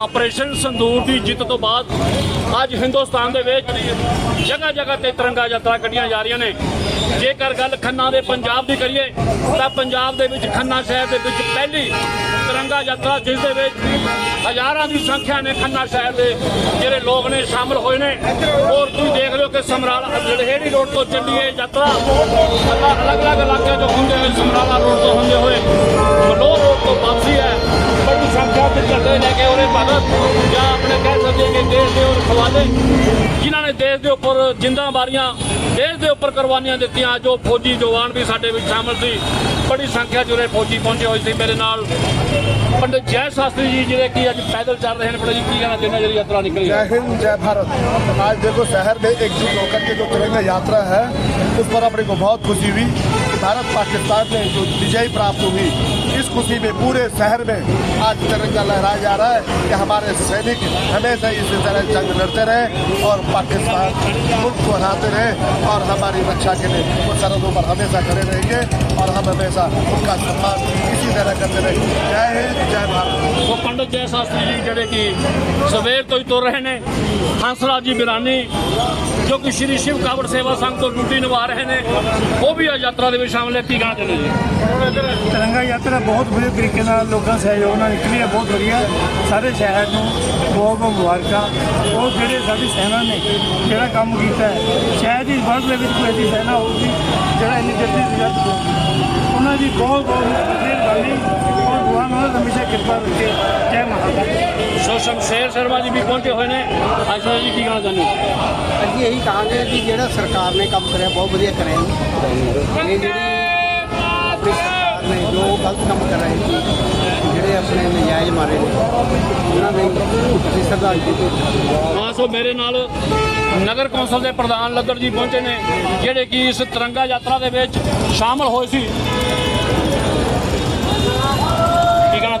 Operation ਸੰਦੂਰ ਦੀ ਜਿੱਤ ਤੋਂ ਬਾਅਦ ਅੱਜ ਹਿੰਦੁਸਤਾਨ ਦੇ ਵਿੱਚ ਜਗ੍ਹਾ ਜਗ੍ਹਾ ਤੇ ਤਿਰੰਗਾ ਯਾਤਰਾ ਕੱਢੀਆਂ ਜਾ ਰਹੀਆਂ ਨੇ। ਜੇਕਰ ਗੱਲ ਖੰਨਾ ਦੇ ਪੰਜਾਬ ਦੀ ਕਰੀਏ, ਤਾਂ ਪੰਜਾਬ ਦੇ ਵਿੱਚ ਖੰਨਾ ਸ਼ਹਿਰ ਦੇ ਵਿੱਚ ਪਹਿਲੀ ਤਿਰੰਗਾ ਯਾਤਰਾ, ਜਿਸ ਦੇ ਵਿੱਚ ਹਜ਼ਾਰਾਂ ਦੀ ਸੰਖਿਆ ਨੇ ਖੰਨਾ ਸ਼ਹਿਰ ਦੇ ਜਿਹੜੇ ਲੋਕ ਨੇ ਸ਼ਾਮਲ ਹੋਏ ਨੇ। ਔਰ ਤੁਸੀਂ ਦੇਖ ਰਹੇ ਹੋ ਕਿ ਸਮਰਾਲਾ ਜੜਹੇੜੀ ਰੋਡ ਤੋਂ ਚੱਲੀ ਇਹ ਯਾਤਰਾ। ਅਲੱਗ-ਅਲੱਗ ਇਲਾਕਿਆਂ ਤੋਂ ਹੁੰਦੇ ਹੋਏ, ਸਮਰਾਲਾ ਰੋਡ ਤੋਂ ਹੁੰਦੇ ਹੋਏ। ਮਲੋਹ ਰੋਡ ਤੋਂ ਵਾਪਸੀ ਹੈ। ਵੱਡੀ ਸੰਖਿਆ 'ਤੇ ਚੱਲਦੇ ਨੇ ਕਿ ਉਹਨੇ ਭਗਤ, ਜਾਂ ਆਪਣੇ ਕਹਿ ਸਕਦੇ ਕਿ ਦੇਸ਼ ਦੇ ਉਹ ਖਵਾਲੇ, ਜਿਨ੍ਹਾਂ ਨੇ ਦੇਸ਼ ਦੇ ਉੱਪਰ ਜਿੰਦਾਂ ਮਾਰੀਆਂ ਦੇਸ਼ ਦੇ ਉੱਪਰ ਕੁਰਬਾਨੀਆਂ ਦਿੱਤੀਆਂ ਜੋ ਫੌਜੀ ਜਵਾਨ ਵੀ ਸਾਡੇ ਵਿੱਚ ਸ਼ਾਮਲ ਸੀ ਬੜੀ ਸੰਖਿਆ ਚ ਉਰੇ ਫੌਜੀ ਪਹੁੰਚੇ ਹੋਏ ਸੀ ਮੇਰੇ ਨਾਲ ਪੰਡਿਤ ਜੈ ਸ਼ਾਸਤਰੀ ਜੀ ਜਿਹੜੇ ਕਿ ਅੱਜ ਪੈਦਲ ਚੱਲ ਰਹੇ ਨੇ ਬੜਾ ਜੀ ਕੀ ਕਹਿਣਾ ਚਾਹੁੰਦੇ ਜਿਹੜੀ ਯਾਤਰਾ ਨਿਕਲੀ ਹੈ जय हिंद जय भारत आज देखो शहर में एकजुट होकर के जो तिरंगा यात्रा है उस पर अपने को बहुत खुशी हुई कि भारत पाकिस्तान में जो विजय प्राप्त हुई اس خوشی میں پورے شہر میں آج ترنگا لہرایا جا رہا ہے کہ ہمارے سینک ہمیشہ اسی طرح جنگ لڑتے رہے اور پاکستان ملک کو ہراتے رہے اور ہماری رکشا کے لیے وہ سرحدوں پر ہمیشہ کھڑے رہیں گے اور ہم ہمیشہ ان کا سمان اسی طرح کرتے رہیں گے۔ جے ہند، جے بھارت۔ وہ پنڈت جے شاستری جی جڑے کہ سویر تو ہی تو رہنے ہنسرا جی برانی ਜੋ ਕਿ ਸ਼੍ਰੀ ਸ਼ਿਵ ਕਾਵੜ ਸੇਵਾ ਸੰਘ ਤੋਂ ਡਿਊਟੀ ਨਿਭਾ ਰਹੇ ਨੇ। ਉਹ ਵੀ ਇਸ ਯਾਤਰਾ ਦੇ ਵਿੱਚ ਸ਼ਾਮਲ ਹੈ ਕੀ ਕਹਿਣਾ ਚਾਹੁੰਦੇ ਜੀ? ਤਿਰੰਗਾ ਯਾਤਰਾ ਬਹੁਤ ਵਧੀਆ ਤਰੀਕੇ ਨਾਲ ਲੋਕਾਂ ਸਹਿਯੋਗ ਨਾਲ ਨਿਕਲੀ ਹੈ, ਬਹੁਤ ਵਧੀਆ। ਸਾਰੇ ਸ਼ਹਿਰ ਨੂੰ ਬਹੁਤ ਬਹੁਤ ਮੁਬਾਰਕਾਂ। ਉਹ ਜਿਹੜੇ ਸਾਡੀ ਸੈਨਾ ਨੇ ਜਿਹੜਾ ਕੰਮ ਕੀਤਾ ਹੈ ਸ਼ਾਇਦ ਹੀ ਵਰਲਡ ਦੇ ਵਿੱਚ ਕੋਈ ਐਸੀ ਸੈਨਾ ਹੋਊਗੀ ਜਿਹੜਾ ਇੰਨੀ ਜਲਦੀ ਰਿਜ਼ਲਟ ਦੇਊਗੀ ਉਹਨਾਂ ਦੀ ਬਹੁਤ ਬਹੁਤ ਮਿਹਰਬਾਨੀ। ਔਰ ਦੁਆ ਨਾਲ ਹਮੇਸ਼ਾ ਕਿਰਪਾ ਰੱਖੇ ਜੈ ਮਹਾਰਾਜ ਸੋ ਸ਼ਮਸ਼ੇਰ ਸ਼ਰਮਾ ਜੀ ਵੀ ਪਹੁੰਚੇ ਹੋਏ ਨੇ ਆਸ਼ਾ ਜੀ ਕੀ ਕਹਿਣਾ ਚਾਹੁੰਦੇ ਅਸੀਂ ਇਹੀ ਕਹਾਂਗੇ ਕਿ ਜਿਹੜਾ ਸਰਕਾਰ ਨੇ ਕੰਮ ਕਰਿਆ ਬਹੁਤ ਵਧੀਆ ਕਰਿਆ ਜੀ ਇਹ ਜਿਹੜੀ ਆਪਣੀ ਸਰਕਾਰ ਨੇ ਜੋ ਗਲਤ ਕੰਮ ਕਰ ਰਹੇ ਸੀ ਜਿਹੜੇ ਆਪਣੇ ਨਜਾਇਜ਼ ਮਾਰੇ ਨੇ ਉਹਨਾਂ ਦੇ ਅਸੀਂ ਭੇਜਦੇ ਹਾਂ ਸੋ ਮੇਰੇ ਨਾਲ ਨਗਰ ਕੌਂਸਲ ਦੇ ਪ੍ਰਧਾਨ ਲੱਦੜ ਜੀ ਪਹੁੰਚੇ ਨੇ ਜਿਹੜੇ ਕਿ ਇਸ ਤਿਰੰਗਾ ਯਾਤਰਾ ਦੇ ਵਿੱਚ ਸ਼ਾਮਲ ਹੋਏ ਸੀ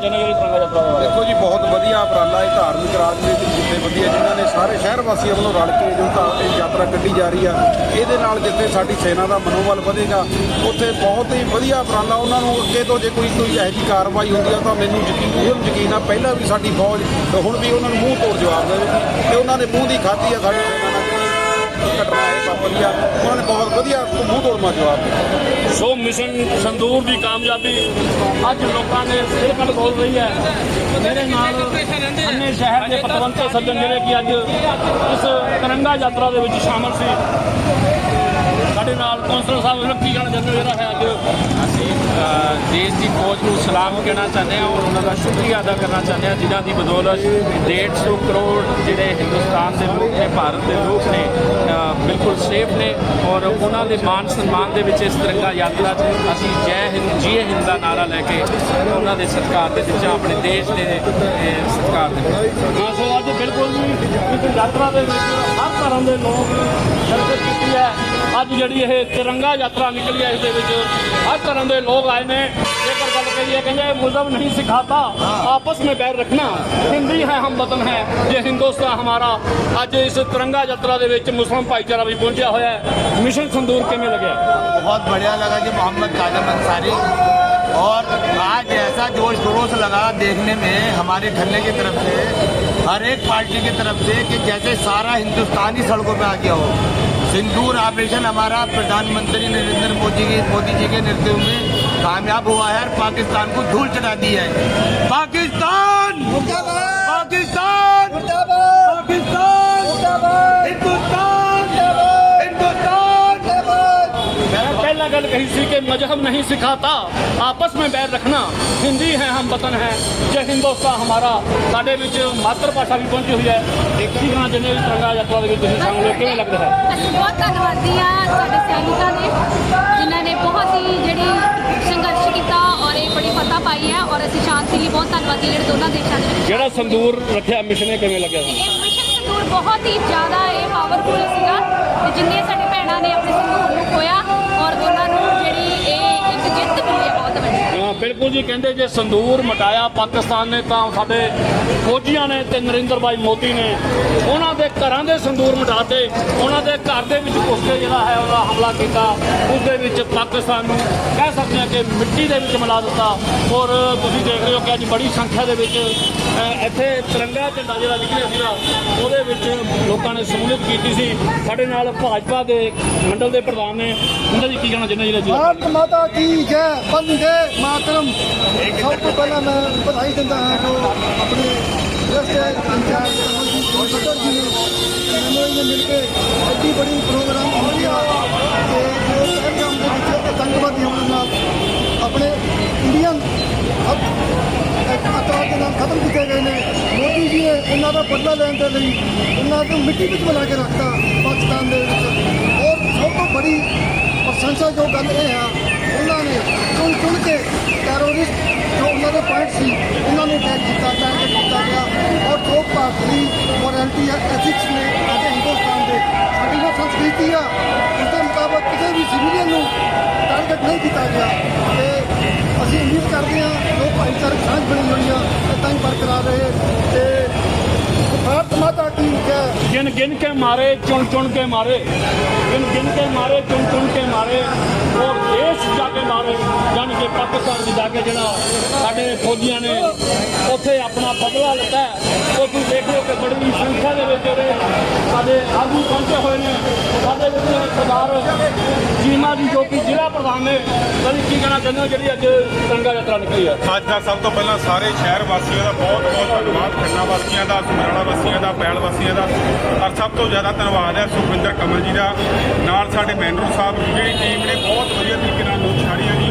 ਚਾਹੁੰਦੇ ਹੋ ਤਿਰੰਗਾ ਯਾਤਰਾ ਦੇ ਬਾਰੇ ਦੇਖੋ ਜੀ, ਬਹੁਤ ਵਧੀਆ ਉਪਰਾਲਾ ਇਹ ਧਾਰਮਿਕ ਰਾਜਨੀਤਿਕ ਜਥੇਬੰਦੀਆਂ ਜਿਨ੍ਹਾਂ ਨੇ ਸਾਰੇ ਸ਼ਹਿਰ ਵਾਸੀਆਂ ਵੱਲੋਂ ਰਲ ਕੇ ਜੋ ਧਾ- ਇਹ ਯਾਤਰਾ ਕੱਢੀ ਜਾ ਰਹੀ ਆ, ਇਹਦੇ ਨਾਲ ਜਿੱਥੇ ਸਾਡੀ ਸੈਨਾ ਦਾ ਮਨੋਬਲ ਵਧੇਗਾ, ਉੱਥੇ ਬਹੁਤ ਹੀ ਵਧੀਆ ਉਪਰਾਲਾ ਉਹਨਾਂ ਨੂੰ ਅੱਗੇ ਤੋਂ ਜੇ ਕੋਈ ਕੋਈ ਇਹੋ ਜਿਹੀ ਕਾਰਵਾਈ ਹੁੰਦੀ ਆ, ਤਾਂ ਮੈਨੂੰ ਯਕੀਨ, ਇਹ ਯਕੀਨ ਆ, ਪਹਿਲਾਂ ਵੀ ਸਾਡੀ ਫੌਜ, ਹੁਣ ਵੀ ਉਹਨਾਂ ਨੂੰ ਮੂੰਹ ਤੋੜ ਜਵਾਬ ਦੇਵੇਗੀ, ਤੇ ਉਹਨਾਂ ਨੇ ਮੂੰਹ ਦੀ ਖਾਧੀ ਆ ਸਾਡੀ ਘਟਨਾ ਹੈ ਵਾਪਰੀ ਆ ਉਹਨਾਂ ਨੇ ਬਹੁਤ ਵਧੀਆ ਮੂੰਹ ਤੋੜਮਾ ਜਵਾਬ ਦਿੱਤਾ ਸੋ ਮਿਸ਼ਨ ਸੰਦੂਰ ਦੀ ਕਾਮਯਾਬੀ ਅੱਜ ਲੋਕਾਂ ਦੇ ਸਿਰ ਕੱਢ ਖੋਲ ਰਹੀ ਹੈ। ਮੇਰੇ ਨਾਲ ਅੰਨੇ ਸ਼ਹਿਰ ਦੇ ਪਤਵੰਤੇ ਸੱਜਣ ਜਿਹੜੇ ਕਿ ਅੱਜ ਇਸ ਤਿਰੰਗਾ ਯਾਤਰਾ ਦੇ ਵਿੱਚ ਸ਼ਾਮਲ ਸੀ। ਸਾਡੇ ਨਾਲ ਕੌਂਸਲਰ ਸਾਹਿਬ ਨੂੰ ਕੀ ਕਹਿਣਾ ਜਿਹੜਾ ਹੈ ਅੱਜ ਦੇਸ਼ ਦੀ ਫੌਜ ਨੂੰ ਸਲਾਮ ਕਹਿਣਾ ਚਾਹੁੰਦੇ ਹਾਂ ਔਰ ਉਹਨਾਂ ਦਾ ਸ਼ੁਕਰੀਆ ਅਦਾ ਕਰਨਾ ਚਾਹੁੰਦੇ ਹਾਂ। ਜਿਨ੍ਹਾਂ ਦੀ ਬਦੌਲਤ 150 ਕਰੋੜ ਜਿਹੜੇ ਹਿੰਦੁਸਤਾਨ ਦੇ ਲੋਕ ਨੇ ਭਾਰਤ ਦੇ ਲੋਕ ਨੇ ਬਿਲਕੁਲ ਸੇਫ ਨੇ ਔਰ ਉਹਨਾਂ ਦੇ ਮਾਨ ਸਨਮਾਨ ਦੇ ਵਿੱਚ ਇਸ ਤਿਰੰਗਾ ਯਾਤਰਾ 'ਚ ਅਸੀਂ ਜੈ ਹਿੰਦ ਜੀਏ ਹਿੰਦ ਦਾ ਨਾਰਾ ਲੈ ਕੇ ਉਹਨਾਂ ਦੇ ਸਤਿਕਾਰ ਦੇ ਵਿੱਚ ਆਪਣੇ ਦੇਸ਼ ਦੇ ਅ, ਸਤਿਕਾਰ ਦੇ ਵਿੱਚ। ਅੱਜ ਬਿਲਕੁਲ ਜੀ ਯਾਤਰਾ ਦੇ ਵਿੱਚ ਧਰਮ ਦੇ ਲੋਕ ਸ਼ਿਰਕਤ ਕੀਤੀ ਹੈ। ਅੱਜ ਜਿਹੜੀ ਇਹ ਤਿਰੰਗਾ ਯਾਤਰਾ ਨਿਕਲੀ ਹੈ، ਇਸ ਦੇ ਵਿੱਚ ਹਰ ਧਰਮ ਦੇ ਲੋਕ ਆਏ ਨੇ। ਜੇਕਰ ਗੱਲ ਕਰੀਏ، ਕਹਿੰਦੇ مذہب نہیں سکھاتا آپس میں بیر رکھنا ہندی ہے ہم وطن ہیں یہ ہندوستان ہمارا اج اس ترنگا یاترا مسلم بھائی چارہ بھی پہنچا ہوا ہے مشن سندور کے میں لگے بہت بڑھیا لگا کہ محمد کاظم اور آج ایسا جوش خروش لگا دیکھنے میں ہمارے ڈھلے کی طرف سے हर एक पार्टी की तरफ से कि जैसे सारा हिंदुस्तान ही सड़कों पे आ गया हो सिंदूर ऑपरेशन हमारा प्रधानमंत्री नरेंद्र मोदी की मोदी जी के नेतृत्व में कामयाब हुआ है और पाकिस्तान को धूल चढ़ा दी है पाकिस्तान पाकिस्तान पाकिस्तान पहला गल कही सी कि मजहब नहीं सिखाता आपस में बैर रखना हिंदी है हम वतन है ये हिंदुस्तान हमारा ਸਾਡੇ ਵਿੱਚ ਮਾਤਰ ਭਾਸ਼ਾ ਵੀ ਪਹੁੰਚੀ ਹੋਈ ਹੈ ਇੱਕ ਹੀ ਗਾਂ ਜਿਹਨੇ ਵੀ ਤਿਰੰਗਾ ਯਾਤਰਾ ਦੇ ਵਿੱਚ ਤੁਸੀਂ ਸ਼ਾਮਲ ਹੋਏ ਕਿਵੇਂ ਲੱਗਦਾ ਹੈ ਅਸੀਂ ਬਹੁਤ ਧੰਨਵਾਦੀ ਹਾਂ ਸਾਡੇ ਸੈਨਿਕਾਂ ਦੇ ਜਿਨ੍ਹਾਂ ਨੇ ਬਹੁਤ ਹੀ ਜਿਹੜੀ ਸੰਘਰਸ਼ ਕੀਤਾ ਔਰ ਇਹ ਬੜੀ ਫਤਹ ਪਾਈ ਹੈ ਔਰ ਅਸੀਂ ਸ਼ਾਂਤੀ ਲਈ ਬਹੁਤ ਧੰਨਵਾਦੀ ਹਾਂ ਜਿਹੜੇ ਦੋਨਾਂ ਦੇਸ਼ਾਂ ਦੇ ਵਿੱਚ ਜਿਹੜਾ ਸੰਦੂਰ ਰੱਖਿਆ ਮਿਸ਼ਨ ਇਹ ਕਿਵੇਂ ਲੱਗਿਆ ਤੁਹਾਨੂੰ? ਇਹ ਮਿਸ਼ਨ ਸੰਦੂਰ ਬਹੁਤ ਹੀ ਜ਼ਿਆਦਾ ਇਹ ਪਾਵਰਫੁਲ ਸੀਗਾ ਤੇ ਜਿੰਨੇ ਸਾਡੀ ਭੈਣਾਂ ਨੇ ਆਪਣੇ ਸੰਦੂਰ ਨੂੰ ਖੋਇਆ ਔਰ ਉਹਨਾਂ ਨੂੰ ਜਿਹੜੀ ਅ, ਬਿਲਕੁਲ ਜੀ ਕਹਿੰਦੇ ਜੇ ਸੰਦੂਰ ਮਟਾਇਆ ਪਾਕਿਸਤਾਨ ਨੇ ਤਾਂ ਸਾਡੇ ਫੌਜੀਆਂ ਨੇ ਤੇ ਨਰਿੰਦਰ ਭਾਈ ਮੋਦੀ ਨੇ ਉਹਨਾਂ ਦੇ ਘਰਾਂ ਦੇ ਸੰਦੂਰ ਮਟਾਤੇ ਉਹਨਾਂ ਦੇ ਘਰ ਦੇ ਵਿੱਚ ਘੁਸ ਕੇ ਜਿਹੜਾ ਹੈ ਉਹਦਾ ਹਮਲਾ ਕੀਤਾ ਉਸ ਦੇ ਵਿੱਚ ਪਾਕਿਸਤਾਨ ਨੂੰ ਕਹਿ ਸਕਦੇ ਹਾਂ ਕਿ ਮਿੱਟੀ ਦੇ ਵਿੱਚ ਮਿਲਾ ਦਿੱਤਾ। ਔਰ ਤੁਸੀਂ ਦੇਖ ਰਹੇ ਹੋ ਕਿ ਅੱਜ ਬੜੀ ਸੰਖਿਆ ਦੇ ਵਿੱਚ ਇੱਥੇ ਤਿਰੰਗਾ ਝੰਡਾ ਜਿਹੜਾ ਨਿਕਲਿਆ ਸੀਗਾ ਉਹਦੇ ਵਿੱਚ ਲੋਕਾਂ ਨੇ ਸ਼ਮੂਲੀਅਤ ਕੀਤੀ ਸੀ। ਸਾਡੇ ਨਾਲ ਭਾਜਪਾ ਦੇ ਮੰਡਲ ਦੇ ਪ੍ਰਧਾਨ ਨੇ। ਉਹਨਾਂ ਦੀ ਕੀ ਕਹਿਣਾ ਚਾਹੁੰਦੇ ਜੀ? ਮਾਤਾ ਕੀ ਜੈ ਬੰਦ ਦੇ ਮਾਤਰਮ ਸਭ ਤੋਂ ਪਹਿਲਾਂ ਮੈਂ ਵਧਾਈ ਦਿੰਦਾ ਹਾਂ ਜੋ ਆਪਣੇ ਰਸਤੇ ਪੰਚਾਇਤ ਕੰਪਿਊਟਰ ਜੀ ਨੇ ਮੈਨੂੰ ਇਹ ਮਿਲ ਕੇ ਐਡੀ ਬੜੀ ਪ੍ਰੋਗਰਾਮ ਹੋ ਆ ਤੇ ਜੋ ਸਹਿਯੋਗ ਦੇ ਵਿੱਚ ਆਤੰਕਵਾਦੀ ਹੋਣ ਨਾਲ ਆਪਣੇ ਇੰਡੀਅਨ ਆਤੰਕਵਾਦ ਦੇ ਨਾਲ ਖਤਮ ਕੀਤੇ ਗਏ ਨੇ। ਮੋਦੀ ਜੀ ਨੇ ਇਹਨਾਂ ਦਾ ਬਦਲਾ ਲੈਣ ਦੇ ਲਈ ਇਹਨਾਂ ਨੂੰ ਮਿੱਟੀ ਵਿੱਚ ਮਿਲਾ ਕੇ ਰੱਖਤਾ ਪਾਕਿਸਤਾਨ ਦੇ ਵਿੱਚ। ਔਰ ਸਭ ਤੋਂ ਬੜੀ ਪ੍ਰਸ਼ੰਸਾ ਜੋ ਗੱਲ ਇਹ ਆ, ਉਹਨਾਂ ਨੇ ਚੁਣ ਚੁਣ ਕੇ ਟੈਰੋਰਿਸਟ ਜੋ ਉਹਨਾਂ ਦੇ ਪੁਆਇੰਟ ਸੀ, ਉਹਨਾਂ ਨੂੰ ਅਟੈਕ ਕੀਤਾ ਟਾਰਗੇਟ ਕੀਤਾ ਗਿਆ। ਔਰ ਜੋ ਭਾਰਤੀ ਮੋਰੈਲਿਟੀ ਹੈ ਐਥਿਕਸ ਨੇ ਅੱਜ ਹਿੰਦੁਸਤਾਨ ਦੇ ਸਾਡੀ ਜੋ ਸੰਸਕ੍ਰਿਤੀ ਆ ਉਸ ਦੇ ਮੁਤਾਬਕ ਕਿਸੇ ਵੀ ਸਿਵਲੀਅਨ ਨੂੰ ਟਾਰਗੇਟ ਨਹੀਂ ਕੀਤਾ ਗਿਆ। ਤੇ ਅਸੀਂ ਉਮੀਦ ਕਰਦੇ ਹਾਂ, ਜੋ ਭਾਈਚਾਰਕ ਸਾਂਝ ਬਣੀ ਹੋਈ ਆ ਇਦਾਂ ਹੀ ਬਰਕਰਾਰ ਰਹੇ। ਤੇ ਭਾਰਤ ਮਾਤਾ ਕੀ ਜੈ। ਗਿਣ ਗਿਣ ਕੇ ਮਾਰੇ, ਚੁਣ ਚੁਣ ਕੇ ਮਾਰੇ। ਗਿਣ ਗਿਣ ਕੇ ਮਾਰੇ, ਚੁਣ ਚੁਣ ਕੇ ਮਾਰੇ। ਔਰ ਦੇਸ਼ ਜਾ ਕੇ ਮਾਰੇ। ਜਾਣੀ ਕਿ ਪਾਕਿਸਤਾਨ ਚ ਜਾ ਕੇ ਜਿਹੜਾ ਸਾਡੇ ਫੌਜੀਆਂ ਨੇ ਉੱਥੇ ਆਪਣਾ ਬਦਲਾ ਲਿੱਤਾ ਹੈ। ਉਹ ਤੁਸੀਂ ਦੇਖ ਰਹੇ ਕਿ ਬੜੀ ਸੰਖਿਆ ਦੇ ਵਿੱਚ ਜਿਹੜੇ ਸਾਡੇ ਆਗੂ ਪਹੁੰਚੇ ਹੋਏ ਨੇ, ਸਾਡੇ ਵਿੱਚ ਸਰਦਾਰ ਜੀਮਾ ਜੀ ਜੋ ਕਿ ਜ਼ਿਲ੍ਹਾ ਪ੍ਰਧਾਨ ਨੇ ਤੁਸੀਂ ਕੀ ਕਹਿਣਾ ਚਾਹੁੰਦੇ ਹੋ, ਜਿਹੜੀ ਅੱਜ ਤਿਰੰਗਾ ਯਾਤਰਾ ਨਿਕਲੀ ਹੈ? ਅੱਜ ਦਾ ਸਭ ਤੋਂ ਪਹਿਲਾਂ ਸਾਰੇ ਸ਼ਹਿਰ ਵਾਸੀਆਂ ਦਾ ਬਹੁਤ ਬਹੁਤ ਧੰਨਵਾਦ, ਖੰਨਾ ਵਾਸੀਆਂ ਦਾ, ਸਮਰਾਲਾ ਵਾਸੀਆਂ ਦਾ, ਪੈਲ ਵਾਸੀਆਂ ਦਾ। ਔਰ ਸਭ ਤੋਂ ਜ਼ਿਆਦਾ ਧੰਨਵਾਦ ਹੈ ਸੁਖਵਿੰਦਰ ਕਮਲ ਜੀ ਦਾ। ਨਾਲ ਸਾਡੇ ਮੈਨਰੂ ਸਾਹਿਬ ਜਿਹੜੀ ਟੀਮ ਨੇ, ਬਹੁਤ ਵਧੀਆ ਤਰੀਕੇ ਨਾਲ ਨੋਟ ਛਾੜੀ ਹੈ ਜੀ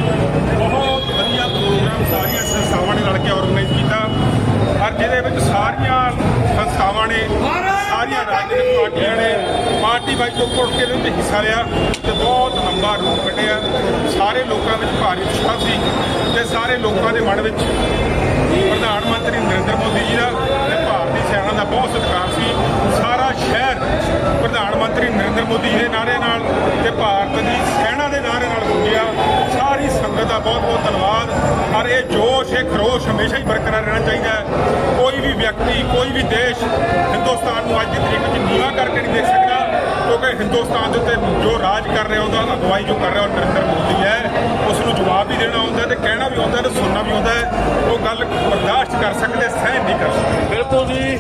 ਬਹੁਤ ਵਧੀਆ ਪ੍ਰੋਗਰਾਮ ਸਾਰੀਆਂ ਸੰਸਥਾਵਾਂ ਨੇ ਰਲ ਕੇ ਆਰਗੇਨਾਈਜ਼ ਕੀਤਾ। ਔਰ ਜਿਹਦੇ ਵਿੱਚ ਸਾਰੀਆਂ ਸੰਸਥਾਵਾਂ ਨੇ, ਸਾਰੀਆਂ ਰਾਜਨੀਤਿਕ ਪਾਰਟੀਆਂ ਨੇ, ਪਾਰਟੀ ਵਾਈਜ਼ ਤੋਂ ਉੱਠ ਕੇ ਇਹਦੇ ਵਿੱਚ ਹਿੱਸਾ ਲਿਆ ਤੇ ਬਹੁਤ ਲੰਬਾ ਰੂਟ ਕੱਢਿਆ। ਸਾਰੇ ਲੋਕਾਂ ਵਿੱਚ ਭਾਰੀ ਉਤਸ਼ਾਹ ਸੀ ਤੇ ਸਾਰੇ ਲੋਕਾਂ ਦੇ ਮਨ ਵਿੱਚ ਪ੍ਰਧਾਨ ਮੰਤਰੀ ਨਰਿੰਦਰ ਮੋਦੀ ਜੀ ਦਾ ਤੇ ਭਾਰਤੀ ਸੈਨਾ ਦਾ ਬਹੁਤ ਸਤਿਕਾਰ ਸੀ। ਸਾਰਾ ਸ਼ਹਿਰ ਪ੍ਰਧਾਨ ਮੰਤਰੀ ਨਰਿੰਦਰ ਮੋਦੀ ਜੀ ਦੇ ਨਾਰੇ ਨਾਲ ਤੇ ਭਾਰਤ ਦੀ ਸੈਨਾ ਦੇ ਨਾਰੇ ਨਾਲ ਗੂੰਜਿਆ ਸਾਰੀ ਸੰਗਤ ਦਾ ਬਹੁਤ ਬਹੁਤ ਧੰਨਵਾਦ। ਔਰ ਇਹ ਜੋਸ਼, ਇਹ ਖਰੋਸ਼ ਹਮੇਸ਼ਾ ਹੀ ਬਰਕਰਾਰ ਰਹਿਣਾ ਚਾਹੀਦਾ ਹੈ। ਕੋਈ ਵੀ ਵਿਅਕਤੀ, ਕੋਈ ਵੀ ਦੇਸ਼ ਹਿੰਦੁਸਤਾਨ ਨੂੰ ਅੱਜ ਦੀ ਤਰੀਕ ਵਿੱਚ ਨੀਵਾ ਕਰਕੇ ਨਹੀਂ ਦੇਖ ਸਕਦਾ। ਕਿਉਂਕਿ ਹਿੰਦੁਸਤਾਨ ਦੇ ਉੱਤੇ ਜੋ ਰਾਜ ਕਰ ਰਿਹਾ ਉਹਦਾ ਅਗਵਾਈ ਜੋ ਕਰ ਰਿਹਾ ਉਹ ਨਰਿੰਦਰ ਮੋਦੀ ਹੈ ਉਸ ਨੂੰ ਜਵਾਬ ਵੀ ਦੇਣਾ ਹੁੰਦਾ ਤੇ ਕਹਿਣਾ ਵੀ ਹੁੰਦਾ ਤੇ ਸੁਣਨਾ ਵੀ ਹੁੰਦਾ ਹੈ। ਉਹ ਗੱਲ ਬਰਦਾਸ਼ਤ ਕਰ ਸਕਦੇ ਸਹਿਣ ਨਹੀਂ ਕਰ ਸਕਦੇ। ਬਿਲਕੁਲ ਜੀ।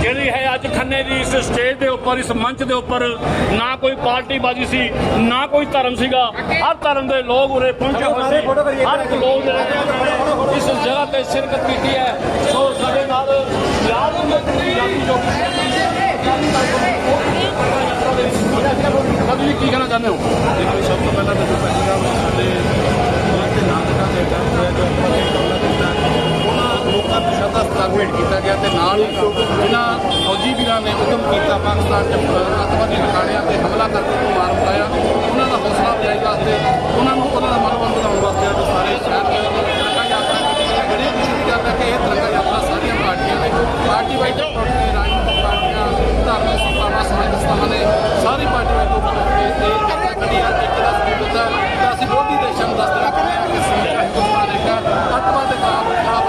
ਜਿਹੜੀ ਹੈ ਅੱਜ ਖੰਨੇ ਦੀ ਇਸ ਸਟੇਜ ਦੇ ਉੱਪਰ ਇਸ ਮੰਚ ਦੇ ਉੱਪਰ ਨਾ ਕੋਈ ਪਾਰਟੀ ਬਾਜੀ ਸੀ ਨਾ ਕੋਈ ਧਰਮ ਸੀਗਾ। ਹਰ ਧਰਮ ਦੇ ਲੋਕ ਉਰੇ ਪਹੁੰਚੇ ਹੋਏ ਸੀ। ਹਰ ਇੱਕ ਲੋਕ ਇਸ ਜਗ੍ਹਾ ਤੇ ਸ਼ਿਰਕਤ ਕੀਤੀ ਹੈ। ਸੋ ਸਾਡੇ ਨਾਲ ਯਾਦ ਪੰਜਾਬੀ ਜੋ ਤੁਸੀਂ ਕੀ ਕਹਿਣਾ ਚਾਹੁੰਦੇ ਹੋ? ਦੇਖੋ ਸਭ ਤੋਂ ਪਹਿਲਾਂ ਮੈਨੂੰ ਪਹਿਲਾਂ ਸਾਡੇ ਉਹਨਾਂ ਦੇ ਨਾਟਕਾਂ ਦੇ ਟਾਈਮ ਹੋਇਆ ਜੋ ਆਪਾਂ ਨੇ ਕਮਲਾ ਦਿੱਤਾ ਉਹਨਾਂ ਲੋਕਾਂ ਨੂੰ ਸ਼ਰਧਾ ਸਤਿਕਾਰ ਭੇਟ ਕੀਤਾ ਗਿਆ ਤੇ ਨਾਲ ਹੀ ਇਹਨਾਂ ਫੌਜੀ ਵੀਰਾਂ ਨੇ ਹੁਕਮ ਕੀਤਾ ਪਾਕਿਸਤਾਨ ਚ ਅੱਤਵਾਦੀ ਟਿਕਾਣਿਆਂ ਤੇ ਹਮਲਾ ਕਰਕੇ ਉਹਨੂੰ ਮਾਰ ਮੁਕਾਇਆ। ਉਹਨਾਂ ਦਾ ਹੌਸਲਾ ਅਫਜ਼ਾਈ ਵਾਸਤੇ, ਉਹਨਾਂ ਨੂੰ ਉਹਨਾਂ ਦਾ ਮਨੋਬਲ ਵਧਾਉਣ ਵਾਸਤੇ ਅੱਜ ਸਾਰੇ ਸ਼ਹਿਰ ਦੇ ਵਿੱਚ ਤਿਰੰਗਾ ਯਾਤਰਾ ਕੀਤੀ ਗਈ ਹੈ। ਜਿਹੜੀ ਕਿ ਇਹ ਤਿਰੰਗਾ ਯਾਤਰਾ ਸਾਰੀਆਂ ਪਾਰਟੀਆਂ ਨੇ। ਪਾਰਟੀ ਵਾਈਜ਼ ਤੋਂ ਧਾਰਮਿਕ ਸੰਸਥਾਵਾਂ, ਸਮਾਜਿਕ ਸੰਸਥਾਵਾਂ ਨੇ ਸਾਰੀ ਪਾਰਟੀ ਤੋਂ ਤੇ ਯਾਤਰਾ ਕੱਢੀ ਹੈ ਸਬੂਤ ਦਿੱਤਾ ਤਾਂ ਅਸੀਂ ਵਿਰੋਧੀ ਦੇਸ਼ਾਂ ਨੂੰ ਦੱਸਦੇ ਹਾਂ ਕਿ ਹਿੰਦੁਸਤਾਨ ਇੱਕ ਅੱਤਵਾਦ ਦੇ ਖਿਲਾਫ ਖਿਲਾਫ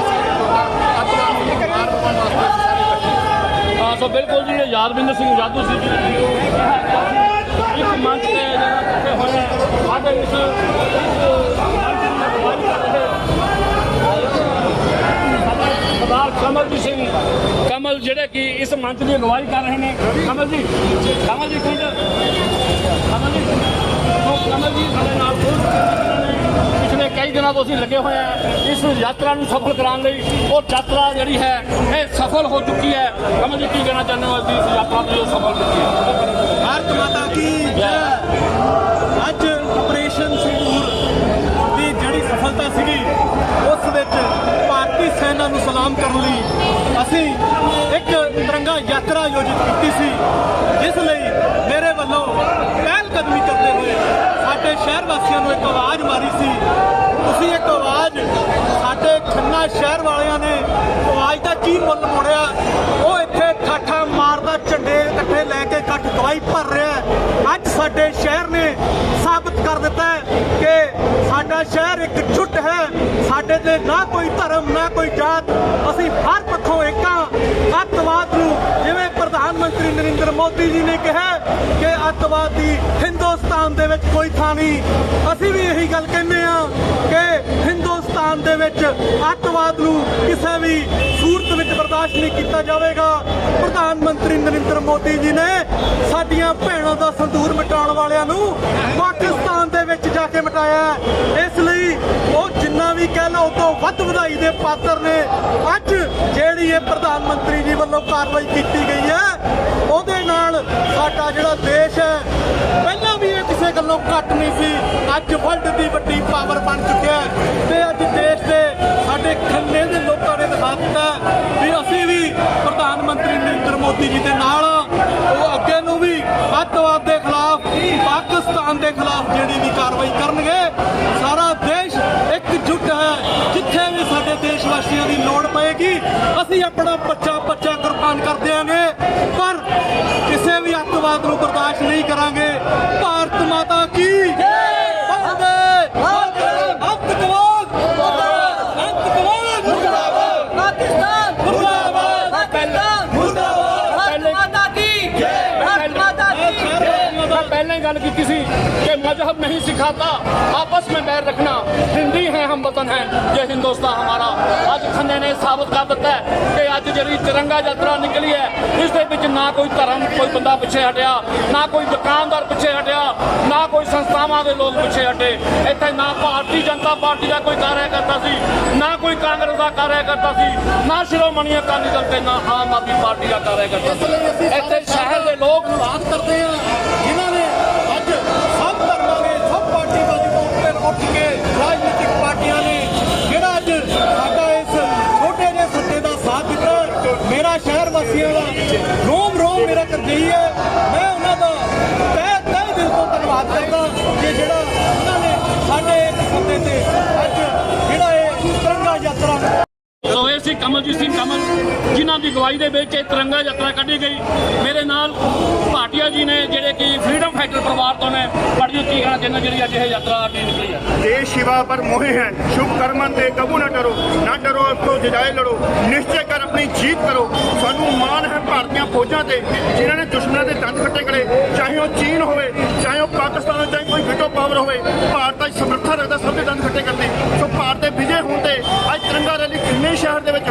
ਅੱਤਵਾਦ ਨੂੰ ਮਾਰ ਮੁਕਾਉਣ ਵਾਸਤੇ ਹਾਂ ਸੋ ਬਿਲਕੁਲ ਜੀ ਯਾਦਵਿੰਦਰ ਸਿੰਘ ਜਾਦੂ ਸੀ ਜੀ ਇੱਕ ਮੰਚ ਤੇ ਜਿਹੜਾ ਇਕੱਠੇ ਹੋਏ ਆ। ਸਾਡੇ ਇਸ ਇਸ ਮੰਚ ਦੀ ਅਗਵਾਈ ਕਰ ਰਹੇ ਸਰਦਾਰ ਕਮਲਜੀਤ ਸਿੰਘ। ਕਮਲ ਜਿਹੜੇ ਕਿ ਇਸ ਮੰਚ ਦੀ ਅਗਵਾਈ ਕਰ ਰਹੇ ਨੇ। ਕਮਲ ਜੀ ਕਮਲ ਜੀ ਕੁੰਡ ਕਮਲ ਜੀ ਕਮਲ ਜੀ ਸਾਡੇ ਨਾਲ ਪਿਛਲੇ ਕਈ ਦਿਨਾਂ ਤੋਂ ਅਸੀਂ ਲੱਗੇ ਹੋਏ ਆ ਇਸ ਯਾਤਰਾ ਨੂੰ ਸਫਲ ਕਰਾਉਣ ਲਈ ਉਹ ਯਾਤਰਾ ਜਿਹੜੀ ਹੈ, ਇਹ ਸਫਲ ਹੋ ਚੁੱਕੀ ਹੈ। ਕਮਲ ਜੀ, ਕੀ ਕਹਿਣਾ ਚਾਹੁੰਦੇ ਹੋ? ਅਸੀਂ ਇਸ ਯਾਤਰਾ ਨੂੰ ਸਫਲ ਕੀਤੀ ਹੈ। ਭਾਰਤ ਮਾਤਾ ਕੀ ਜੈ। ਅੱਜ ਅਸੀਂ ਇੱਕ ਤਿਰੰਗਾ ਯਾਤਰਾ ਆਯੋਜਿਤ ਕੀਤੀ ਸੀ, ਜਿਸ ਲਈ ਮੇਰੇ ਵੱਲੋਂ ਪਹਿਲ ਕਦਮੀ ਕਰਦੇ ਹੋਏ ਸਾਡੇ ਸ਼ਹਿਰ ਵਾਸੀਆਂ ਨੂੰ ਇੱਕ ਆਵਾਜ਼ ਮਾਰੀ ਸੀ। ਤੁਸੀਂ ਇੱਕ ਆਵਾਜ਼ ਸਾਡੇ ਖੰਨਾ ਸ਼ਹਿਰ ਵਾਲਿਆਂ ਨੇ ਆਵਾਜ਼ ਦਾ ਕੀ ਮੁੱਲ ਮੋੜਿਆ? ਉਹ ਇੱਥੇ ਠਾਠਾ ਮਾਰਦਾ, ਝੰਡੇ ਇਕੱਠੇ ਲੈ ਕੇ ਇਕੱਠ ਦਵਾਈ ਭਰ ਰਿਹਾ ਅੱਜ ਸਾਡੇ ਸ਼ਹਿਰ ਨੇ ਸਭ ਕਰ ਦਿੱਤਾ ਹੈ ਕਿ ਸਾਡਾ ਸ਼ਹਿਰ ਇੱਕ ਇਕਜੁੱਟ ਹੈ। ਸਾਡੇ ਤੇ ਨਾ ਕੋਈ ਧਰਮ, ਨਾ ਕੋਈ ਜਾਤ। ਅਸੀਂ ਹਰ ਪੱਖੋਂ ਏਕਾਂ ਅੱਤਵਾਦ ਨੂੰ ਜਿਵੇਂ ਪ੍ਰਧਾਨ ਮੰਤਰੀ ਨਰਿੰਦਰ ਮੋਦੀ ਜੀ ਨੇ ਕਿਹਾ ਕਿ ਅੱਤਵਾਦ ਦੀ ਹਿੰਦੁਸਤਾਨ ਦੇ ਵਿੱਚ ਕੋਈ ਥਾਂ ਨਹੀਂ। ਅਸੀਂ ਵੀ ਇਹੀ ਗੱਲ ਕਹਿੰਦੇ ਆ ਕਿ ਹਿੰਦੁਸਤਾਨ ਦੇ ਵਿੱਚ ਅੱਤਵਾਦ ਨੂੰ ਕਿਸੇ ਵੀ ਸੂਰਤ ਵਿੱਚ ਬਰਦਾਸ਼ਤ ਨਹੀਂ ਕੀਤਾ ਜਾਵੇਗਾ। ਪ੍ਰਧਾਨ ਮੰਤਰੀ ਨਰਿੰਦਰ ਮੋਦੀ ਜੀ ਨੇ ਸਾਡੀਆਂ ਭੈਣਾਂ ਦਾ ਸੰਦੂਰ ਮਿਟਾਉਣ ਵਾਲਿਆਂ ਨੂੰ ਪਾਕਿਸਤਾਨ ਦੇ ਵਿੱਚ ਜਾ ਕੇ ਮਿਟਾਇਆ ਇਸ ਲਈ ਉਹ ਜਿੰਨਾ ਵੀ ਕਹਿ ਲਓ ਤੋਂ ਵੱਧ ਵਧਾਈ ਦੇ ਪਾਤਰ ਨੇ। ਅੱਜ ਜਿਹੜੀ ਇਹ ਪ੍ਰਧਾਨ ਮੰਤਰੀ ਜੀ ਵੱਲੋਂ ਕਾਰਵਾਈ ਕੀਤੀ ਗਈ ਹੈ, ਉਹਦੇ ਨਾਲ ਸਾਡਾ ਜਿਹੜਾ ਦੇਸ਼ ਹੈ, ਪਹਿਲਾਂ ਵੀ ਇਹ ਕਿਸੇ ਗੱਲੋਂ ਘੱਟ ਨਹੀਂ ਸੀ, ਅੱਜ ਵਰਲਡ ਦੀ ਵੱਡੀ ਪਾਵਰ ਬਣ ਚੁੱਕਿਆ ਹੈ ਤੇ ਅੱਜ ਦੇਸ਼ ਦੇ ਸਾਡੇ ਖੰਨੇ ਦੇ ਲੋਕਾਂ ਨੇ ਦਿਖਾ ਦਿੱਤਾ ਹੈ ਵੀ ਅਸੀਂ ਵੀ ਪ੍ਰਧਾਨ ਮੰਤਰੀ ਨਰਿੰਦਰ ਮੋਦੀ ਜੀ ਦੇ ਨਾਲ। ਉਹ ਅੱਗੇ ਨੂੰ ਵੀ ਅੱਤਵਾਦ ਦੇ ਖਿਲਾਫ, ਪਾਕਿਸਤਾਨ ਦੇ ਖਿਲਾਫ ਜਿਹੜੀ ਵੀ ਕਾਰਵਾਈ ਕਰਨਗੇ। ਸਾਰਾ ਦੇਸ਼ ਇਕਜੁੱਟ ਹੈ। ਜਿੱਥੇ ਵੀ ਸਾਡੇ ਦੇਸ਼ ਵਾਸੀਆਂ ਦੀ ਲੋੜ ਪਏਗੀ, ਅਸੀਂ ਆਪਣਾ ਬੱਚਾ ਬੱਚਾ ਕੁਰਬਾਨ ਕਰ ਦਿਆਂਗੇ ਪਰ ਕਿਸੇ ਵੀ ਅੱਤਵਾਦ ਨੂੰ ਬਰਦਾਸ਼ਤ ਨਹੀਂ ਕਰਾਂਗੇ ਭਾਰਤ ਮਾਤਾ ਕੀ ਵੰਦੇ ਅੱਤਵਾਦ ਅੱਤਵਾਦ ਮੁਰਦਾਬਾਦ ਪਾਕਿਸਤਾਨ ਮੁਰਦਾਬਾਦ ਪਾਕਿਸਤਾਨ ਮੁਰਦਾਬਾਦ ਪਹਿਲੇ ਮਾਤਾ ਕੀ ਭਾਰਤ ਮਾਤਾ ਕੀ मैं पहले ही गल की थी कि मजहब नहीं सिखाता आपस में बैर रखना हिंदी है हम वतन है ये हिंदुस्तान हमारा ਅੱਜ ਖੰਨੇ ਨੇ ਸਾਬਤ ਕਰ ਦਿੱਤਾ ਹੈ ਕਿ ਅੱਜ ਜਿਹੜੀ ਤਿਰੰਗਾ ਯਾਤਰਾ ਨਿਕਲੀ ਹੈ ਇਸ ਦੇ ਵਿੱਚ ਨਾ ਕੋਈ ਧਰਮ ਕੋਈ ਬੰਦਾ ਪਿੱਛੇ ਹਟਿਆ ਨਾ ਕੋਈ ਦੁਕਾਨਦਾਰ ਪਿੱਛੇ ਹਟਿਆ ਨਾ ਕੋਈ ਸੰਸਥਾਵਾਂ ਦੇ ਲੋਕ ਪਿੱਛੇ ਹਟੇ ਇੱਥੇ ਨਾ ਭਾਰਤੀ ਜਨਤਾ ਪਾਰਟੀ ਦਾ ਕੋਈ ਕਾਰਿਆ ਕਰਤਾ ਸੀ ਨਾ ਕੋਈ ਕਾਂਗਰਸ ਦਾ ਕਾਰਿਆ ਕਰਤਾ ਸੀ ਨਾ ਸ਼੍ਰੋਮਣੀ ਅਕਾਲੀ ਦਲ ਤੇ ਨਾ ਆਮ ਆਦਮੀ ਪਾਰਟੀ ਦਾ ਕਾਰਿਆ ਕਰਤਾ ਸੀ ਇੱਥੇ ਸ਼ਹਿਰ ਦੇ ਲੋਕ ਬਾਤ ਕਰਦੇ ਆ ਦੀ ਗਵਾਹੀ ਦੇ ਵਿੱਚ ਇਹ ਤਿਰੰਗਾ ਯਾਤਰਾ ਕੱਢੀ ਗਈ। ਮੇਰੇ ਨਾਲ ਭਾਟੀਆ ਜੀ ਨੇ, ਜਿਹੜੇ ਕਿ ਫਰੀडम ਫਾਈਟਰ ਪਰਿਵਾਰ ਤੋਂ ਨੇ ਬੜੀ ਉੱਚੀ ਗਾਣਾ ਜਿਹਨਾਂ ਜਿਹੜੀ ਅੱਜ ਇਹ ਯਾਤਰਾ ਅੱਗੇ ਨਿਕਲੀ ਹੈ। ਦੇਸ਼ ਸ਼ਿਵਾ ਪਰ ਮੋਹੇ ਹੈ, ਸ਼ੁਭ ਕਰਮਾਂ ਤੇ ਕਬੂ ਨਾ ਡਰੋ ਨਾ ਡਰੋ ਇਸ ਤੋਂ ਜਜਾਏ ਲੜੋ, ਨਿਸ਼ਚੈ ਕਰ ਆਪਣੀ ਜੀਤ ਕਰੋ। ਸਾਨੂੰ ਮਾਣ ਹੈ ਭਾਰਤੀਆਂ ਫੌਜਾਂ ਤੇ, ਜਿਨ੍ਹਾਂ ਨੇ ਦੁਸ਼ਮਣਾਂ ਦੇ ਦੰਦ ਖੱਟੇ ਕਰੇ ਚਾਹੇ ਉਹ ਚੀਨ ਹੋਵੇ, ਚਾਹੇ ਉਹ ਪਾਕਿਸਤਾਨ ਹੋਵੇ, ਚਾਹੇ ਕੋਈ ਵਿਟੋ ਪਾਵਰ ਹੋਵੇ, ਭਾਰਤ ਅੱਜ ਸਮਰੱਥਾ ਰੱਖਦਾ ਸਭ ਦੇ ਦੰਦ ਖੱਟੇ ਕਰਦੀ ਸੋ ਭਾਰਤ ਦੇ ਵਿਜੇ ਹੋਣ ਤੇ ਅੱਜ ਤਿਰੰਗਾ ਰੈਲੀ ਕਿੰਨੇ ਸ਼ਹਿਰ ਦੇ ਵਿੱਚ,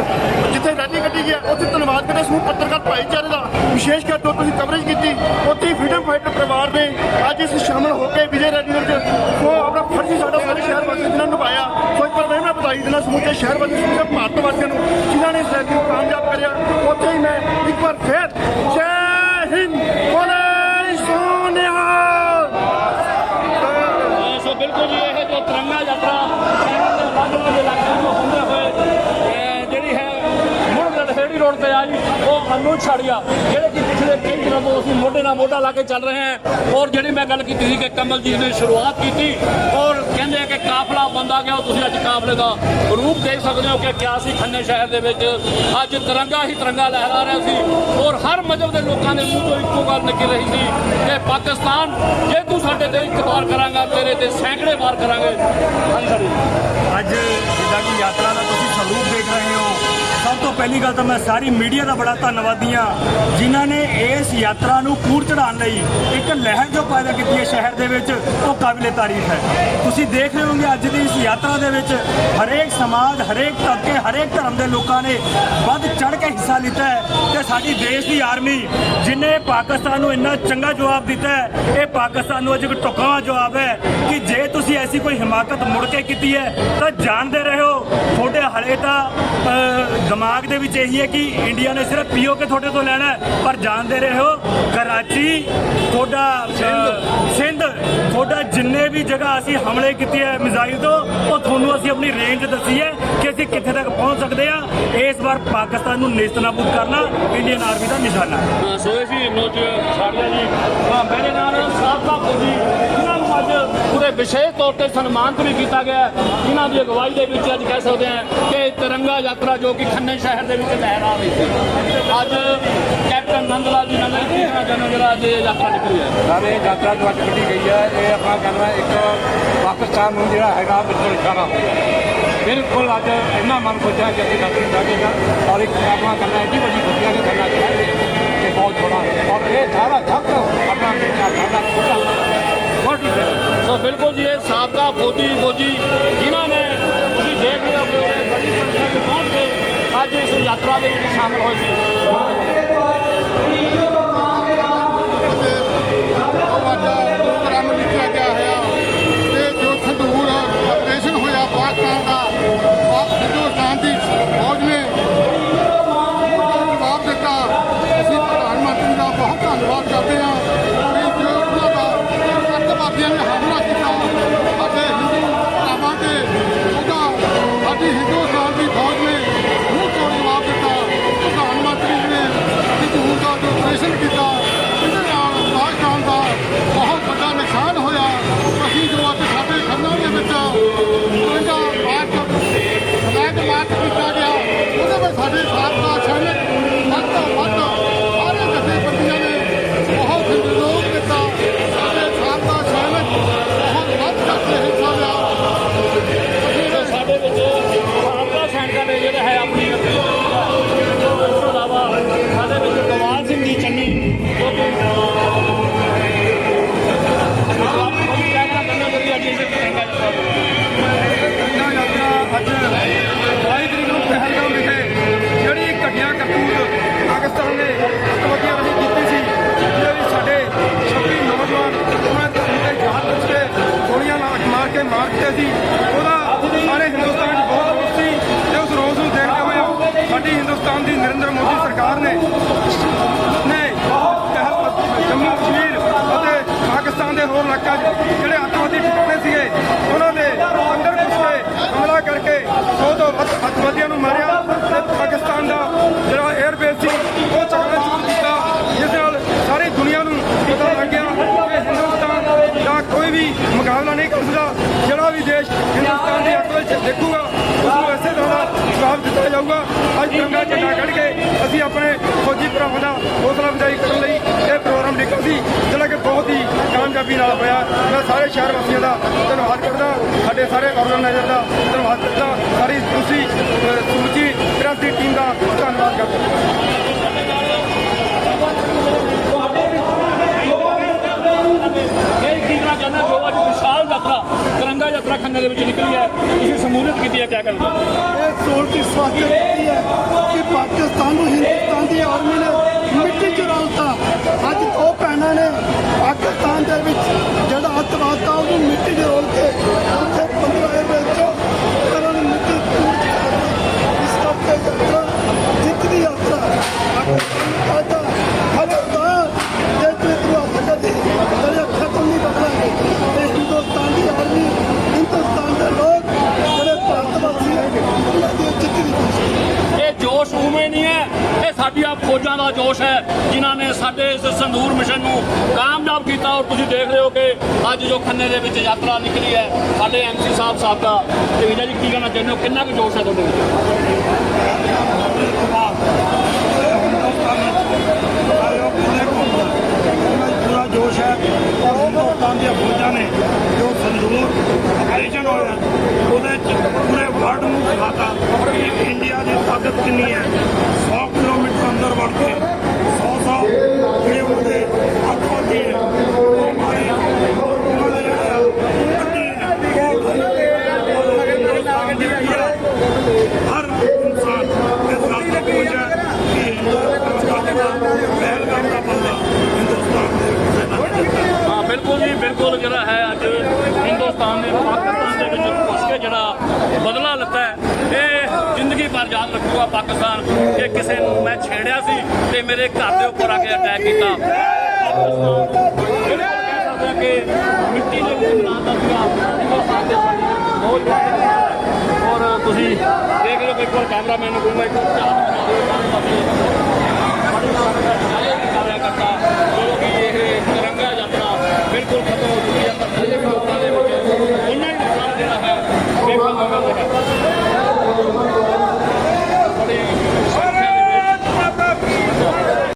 ਜਿੱਥੇ ਰੈਲੀ ਕੱਢੀ ਗਿਆ ਉੱਥੇ ਧੰਨਵਾਦ ਕਰਦੇ ਸਮੂਹ ਪੱਤਰਕਾਰ ਭਾਈਚਾਰੇ ਦਾ। ਵਿਸ਼ੇਸ਼ ਕਰ ਤੁਸੀਂ ਕਵਰੇਜ ਕੀਤੀ, ਉੱਥੇ ਫਰੀडम ਫਾਈਟਰ ਪਰਿਵਾਰ ਨੇ ਅੱਜ ਇਸ ਸ਼ਾਮਲ ਹੋ ਕੇ ਵਿਜੇ ਰੈਲੀ ਵਿੱਚ, ਸੋ ਆਪਣਾ ਫਰਜ਼ ਸਾਡਾ ਸਾਰੇ ਸ਼ਹਿਰ ਵਾਸੀਆਂ ਜਿਨ੍ਹਾਂ ਨਿਭਾਇਆ। ਸੋ ਇੱਕ ਵਾਰ ਮੈਂ ਵਧਾਈ ਦੇਣਾ ਸਮੁੱਚੇ ਸ਼ਹਿਰ ਵਾਸੀਆਂ ਸਮੁੱਚੇ ਭਾਰਤ ਵਾਸੀਆਂ ਨੂੰ, ਜਿਨ੍ਹਾਂ ਨੇ ਇਸ ਰੈਲੀ ਨੂੰ ਕਾਮਯਾਬ ਕਰਿਆ। ਉੱਥੇ ਹੀ ਮੈਂ ਇੱਕ ਵਾਰ ਫੇਰ ਜੈ ਹਿੰਦ, ਬੋਲੇ। ਉਹ ਅਨੂ ਛੜਿਆ। ਜਿਹੜੇ ਕਿ ਪਿਛਲੇ ਕਈ ਦਿਨਾਂ ਤੋਂ ਅਸੀਂ ਮੋਢੇ ਨਾਲ ਮੋਢਾ ਲਾ ਕੇ ਚੱਲ ਰਹੇ ਹਾਂ। ਔਰ ਜਿਹੜੀ ਮੈਂ ਗੱਲ ਕੀਤੀ ਸੀ ਕਿ ਕਮਲ ਜੀ ਨੇ ਸ਼ੁਰੂਆਤ ਕੀਤੀ, ਔਰ ਕਹਿੰਦੇ ਆ ਕਿ ਕਾਫਲਾ ਬੰਦਾ ਗਿਆ ਤੁਸੀਂ ਅੱਜ ਕਾਫਲੇ ਦਾ ਰੂਪ ਦੇਖ ਸਕਦੇ ਹੋ ਕਿ ਕਿਆ ਸੀ ਖੰਨੇ ਸ਼ਹਿਰ ਦੇ ਵਿੱਚ। ਅੱਜ ਤਿਰੰਗਾ ਹੀ ਤਿਰੰਗਾ ਲਹਿਰਾ ਰਿਹਾ ਸੀ। ਔਰ ਹਰ ਮਜ਼ਹਬ ਦੇ ਲੋਕਾਂ ਦੇ ਮੂੰਹ ਤੋਂ ਇੱਕੋ ਗੱਲ ਨਿਕਲ ਰਹੀ ਸੀ ਕਿ ਪਾਕਿਸਤਾਨ ਜੇ ਤੂੰ ਸਾਡੇ ਤੇ ਇੱਕ ਵਾਰ ਕਰਾਂਗਾ, ਤੇਰੇ ਤੇ ਸੈਂਕੜੇ ਵਾਰ ਕਰਾਂਗੇ। ਅੱਜ ਪਹਿਲੀ ਗੱਲ ਤਾਂ ਮੈਂ ਸਾਰੀ ਮੀਡੀਆ ਦਾ ਬੜਾ ਧੰਨਵਾਦੀ ਹਾਂ, ਜਿਨ੍ਹਾਂ ਨੇ ਇਸ ਯਾਤਰਾ ਨੂੰ ਕੂੜ ਚੜਾਉਣ ਲਈ ਇੱਕ ਲਹਿਰ ਜੋ ਪੈਦਾ ਕੀਤੀ ਹੈ ਸ਼ਹਿਰ ਦੇ ਵਿੱਚ, ਉਹ ਕਾਬਿਲੇ ਤਾਰੀਫ ਹੈ। ਤੁਸੀਂ ਦੇਖ ਰਹੇ ਹੋਗੇ ਅੱਜ ਦੀ ਇਸ ਯਾਤਰਾ ਦੇ ਵਿੱਚ ਹਰੇਕ ਸਮਾਜ, ਹਰੇਕ ਤਬਕੇ ਹਰੇਕ ਧਰਮ ਦੇ ਲੋਕਾਂ ਨੇ ਵੱਧ ਚੜ ਕੇ ਹਿੱਸਾ ਲਿੱਤਾ ਹੈ ਤੇ ਸਾਡੀ ਦੇਸ਼ ਦੀ ਆਰਮੀ, ਜਿਨੇ ਪਾਕਿਸਤਾਨ ਨੂੰ ਇੰਨਾ ਚੰਗਾ ਜਵਾਬ ਦਿੱਤਾ ਹੈ, ਇਹ ਪਾਕਿਸਤਾਨ ਨੂੰ ਅੱਜ ਇੱਕ ਟੁਕਵਾ ਜਵਾਬ ਹੈ ਕਿ ਜੇ ਤੁਸੀਂ ਐਸੀ ਕੋਈ ਹਿਮਾਕਤ ਮੁੜ ਕੇ ਕੀਤੀ ਹੈ, ਤਾਂ ਜਾਣਦੇ ਰਹੋ, ਤੁਹਾਡੇ ਹਲੇ ਤਾਂ ਦਿਮਾਗ ਦਿਮਾਗ ਦੇ ਵਿੱਚ ਇਹੀ ਹੈ ਕਿ ਇੰਡੀਆ ਨੇ ਸਿਰਫ ਪੀਓਕੇ ਤੁਹਾਡੇ ਤੋਂ ਲੈਣਾ ਪਰ ਜਾਣਦੇ ਰਹੋ ਕਰਾਚੀ, ਤੁਹਾਡਾ ਸਿੰਧ, ਤੁਹਾਡਾ ਜਿੰਨੇ ਵੀ ਜਗ੍ਹਾ ਅਸੀਂ ਹਮਲੇ ਕੀਤੇ ਹੈ ਮਿਜ਼ਾਈਲ ਤੋਂ, ਉਹ ਤੁਹਾਨੂੰ ਅਸੀਂ ਆਪਣੀ ਰੇਂਜ ਦੱਸੀ ਹੈ ਕਿ ਅਸੀਂ ਕਿੱਥੇ ਤੱਕ ਪਹੁੰਚ ਸਕਦੇ ਹਾਂ। ਇਸ ਵਾਰ ਪਾਕਿਸਤਾਨ ਨੂੰ ਨੇਸਤਨਾਬੂਦ ਕਰਨਾ, ਇੰਡੀਅਨ ਆਰਮੀ ਦਾ ਨਿਸ਼ਾਨਾ ਸੋ ਇਹ ਸੀ ਨੋਜ ਛਾੜਿਆ ਜੀ। ਮੇਰੇ ਨਾਲ ਸਾਬਕਾ ਫੌਜੀ ਨੂੰ ਅੱਜ ਪੂਰੇ ਵਿਸ਼ੇਸ਼ ਤੌਰ ਤੇ ਸਨਮਾਨਿਤ ਵੀ ਕੀਤਾ ਗਿਆ ਇਹਨਾਂ ਦੀ ਅਗਵਾਈ ਦੇ ਵਿੱਚ ਅੱਜ ਕਹਿ ਸਕਦੇ ਹਾਂ ਕਿ ਤਿਰੰਗਾ ਯਾਤਰਾ ਜੋ ਕਿ ਖੰਨੇ ਸ਼ਹਿਰ ਦੇ ਵਿੱਚ ਲਹਿਰਾ ਰਹੀ ਸੀ। ਅੱਜ ਕੈਪਟਨ ਨੰਦ ਜੀ ਨੰਦ ਜੀ ਕਹਿਣਾ ਚਾਹੁੰਦੇ ਯਾਤਰਾ ਨਿਕਲੀ ਹੈ। ਸਾਰੇ ਯਾਤਰਾ ਜੋ ਅੱਜ ਕੱਢੀ ਗਈ ਹੈ, ਇਹ ਆਪਣਾ ਕਹਿਣਾ ਇੱਕ ਪਾਕਿਸਤਾਨ ਨੂੰ ਜਿਹੜਾ ਹੈਗਾ ਬਿਲਕੁਲ ਇਸ਼ਾਰਾ ਹੋ ਬਿਲਕੁਲ ਅੱਜ ਇੰਨਾ ਮਨ ਖੁੱਚਿਆ ਕਿ ਅਸੀਂ ਦਰਸ਼ਨ ਕਰਾਂਗੇ ਔਰ ਇੱਕ ਆਪਣਾ ਕਰਨਾ ਐਡੀ ਵੱਡੀ ਖੁਸ਼ੀਆਂ ਦੇ ਕਰਨਾ ਚਾਹੀਏ ਕਿ ਬਹੁਤ ਬੜਾ ਔਰ ਇਹ ਸਾਰਾ ਜੱਗ ਆਪਣਾ ਦੇਖਿਆ ਸਾਡਾ ਖੁਦਾ ਬਹੁਤ ਹੀ। ਸੋ ਬਿਲਕੁਲ ਜੀ, ਇਹ ਸਾਬਕਾ ਫੌਜੀ ਫੌਜੀ ਜਿਨ੍ਹਾਂ ਨੇ ਤੁਸੀਂ ਦੇਖ ਰਹੇ ਹੋ ਕਿ ਉਹ ਬੜੀ ਸੰਖਿਆ ਵਿੱਚ ਪਹੁੰਚ ਕੇ ਅੱਜ ਇਸ ਯਾਤਰਾ ਦੇ ਵਿੱਚ ਸ਼ਾਮਲ ਹੋਏ ਸੀ। ਵਾਜਾ ਪ੍ਰੋਗਰਾਮ ਪਾਕਿਸਤਾਨ ਜਿਹੜੇ ਅੱਤਵਾਦੀ ਟਿਕਾਣੇ ਸੀਗੇ, ਉਹਨਾਂ ਦੇ ਅੰਦਰ ਘੁਸ ਕੇ ਹਮਲਾ ਕਰਕੇ ਸੌ ਤੋਂ ਵੱਧ ਅੱਤਵਾਦੀਆਂ ਨੂੰ ਮਾਰਿਆ ਤੇ ਪਾਕਿਸਤਾਨ ਦਾ ਜਿਹੜਾ 에ਅਰਬੇਸ ਸੀ, ਉਹ ਚਕਨਾ ਸ਼ੁਰੂ ਕੀਤਾ, ਜਿਸ ਨਾਲ ਸਾਰੀ ਦੁਨੀਆ ਨੂੰ ਪਤਾ ਲੱਗ ਗਿਆ ਕਿ ਹਿੰਦੁਸਤਾਨ ਦਾ ਕੋਈ ਵੀ ਮੁਕਾਬਲਾ ਨਹੀਂ ਕਰ ਸਕਦਾ, ਜਿਹੜਾ ਵੀ ਦੇਸ਼ ਹਿੰਦੁਸਤਾਨ ਦੀ ਅੱਖ ਵਿੱਚ ਦੇਖੂਗਾ, ਉਸ ਨੂੰ ਇਸੇ ਤਰ੍ਹਾਂ ਦਾ ਜਵਾਬ ਦਿੱਤਾ ਜਾਊਗਾ। ਅੱਜ ਤਿਰੰਗਾ ਝੰਡਾ ਕੱਢ ਕੇ ਅਸੀਂ ਆਪਣੇ ਫੌਜੀ ਭਰਾਵਾਂ ਦਾ ਹੌਸਲਾ ਅਫਜ਼ਾਈ ਕਰਨ ਲਈ ਇਹ ਪ੍ਰੋਗਰਾਮ ਲਿਖਿਆ ਸੀ, ਜਿਹੜਾ ਕਿ ਬਹੁਤ ਹੀ ਕਾਮਯਾਬੀ ਨਾਲ ਹੋਇਆ। ਮੈਂ ਸਾਰੇ ਸ਼ਹਿਰ ਵਾਸੀਆਂ ਦਾ ਧੰਨਵਾਦ ਕਰਦਾ। ਸਾਡੇ ਸਾਰੇ ਆਰਗੇਨਾਈਜ਼ਰ ਦਾ ਧੰਨਵਾਦ ਕਰਦਾ। ਸਾਰੀ ਤੁਸੀਂ ਸਮੁੱਚੀ ਪ੍ਰੈਸ ਦੀ ਟੀਮ ਦਾ ਧੰਨਵਾਦ ਕਰਦਾ। ਇਹ ਕੀ ਕਹਿਣਾ ਚਾਹੁੰਦਾ ਜੋ ਅੱਜ ਵਿਸ਼ਾਲ ਯਾਤਰਾ ਤਿਰੰਗਾ ਯਾਤਰਾ ਖੰਨੇ ਦੇ ਵਿੱਚ ਨਿਕਲੀ ਹੈ ਤੁਸੀਂ ਸਮੂਲੀਅਤ ਕੀਤੀ ਹੈ ਕਿਆ ਕਰੋਗੇ ਇਹ ਸੋਚ ਇਸ ਵਾਸਤੇ ਹੈ ਕਿ ਪਾਕਿਸਤਾਨ ਨੂੰ ਹਿੰਦੁਸਤਾਨ ਦੀ ਆਰਮੀ ਨੇ ਮਿੱਟੀ ਚ ਅੱਜ ਦੋ ਭੈਣਾਂ ਨੇ ਪਾਕਿਸਤਾਨ ਦੇ ਵਿੱਚ ਜਿਹੜਾ ਅੱਤਵਾਦ ਦਾ ਉਹਨੂੰ ਮਿੱਟੀ ਚ ਰੋਲ ਕੇ ਉੱਥੇ ਪੰਦਰਾਂ ਵਿੱਚ ਸਾਹਿਬ ਸਾਬਕਾ ਤੇ ਵੀਜ਼ਾ ਜੀ ਕੀ ਕਹਿਣਾ ਚਾਹੁੰਦੇ ਹੋ? ਕਿੰਨਾ ਕੁ ਜੋਸ਼ ਹੈ ਤੁਹਾਡੇ ਵਿੱਚ? ਪੂਰਾ ਜੋਸ਼ ਹੈ ਔਰ ਹਿੰਦੁਸਤਾਨ ਦੀਆਂ ਫੌਜਾਂ ਨੇ ਜੋ ਸੰਦੂਰ ਆਪਰੇਸ਼ਨ ਹੋਇਆ ਉਹਦੇ ਚ ਪੂਰੇ ਵਰਲਡ ਨੂੰ ਦਿਖਾਤਾ ਕਿ ਇੰਡੀਆ ਦੀ ਤਾਕਤ ਕਿੰਨੀ ਹੈ 100 ਕਿਲੋਮੀਟਰ ਅੰਦਰ ਵੜ ਕੇ 100 100 ਜਿਹੜੇ ਉਹਦੇ ਅੱਤਵਾਦੀ ਬਿਲਕੁਲ ਜਿਹੜਾ ਹੈ ਅੱਜ ਹਿੰਦੁਸਤਾਨ ਨੇ ਪਾਕਿਸਤਾਨ ਦੇ ਵਿੱਚ ਘੁਸ ਕੇ ਜਿਹੜਾ ਬਦਲਾ ਲਿੱਤਾ ਇਹ ਜ਼ਿੰਦਗੀ ਭਰ ਯਾਦ ਰੱਖੂਗਾ ਪਾਕਿਸਤਾਨ ਕਿ ਕਿਸੇ ਨੂੰ ਮੈਂ ਛੇੜਿਆ ਸੀ ਤੇ ਮੇਰੇ ਘਰ ਦੇ ਉੱਪਰ ਆ ਕੇ ਅਟੈਕ ਕੀਤਾ। ਪਾਕਿਸਤਾਨ ਕਿ ਮਿੱਟੀ ਦੇ ਵਿੱਚ ਬਣਾਉਂਦਾ ਸੀਗਾ ਹਿੰਦੁਸਤਾਨ ਦੇ ਬਹੁਤ ਔਰ ਤੁਸੀਂ ਦੇਖ ਲਓ ਕਿ ਇੱਕ ਵਾਰ ਕੈਮਰਾਮੈਨ ਨੂੰ ਕਹੂੰਗਾ ਇੱਕ ਵਾਰ ਝਾਤ ਬਣਾ ਦਿਓ ਸਾਰੇ ਪਾਸੇ Michael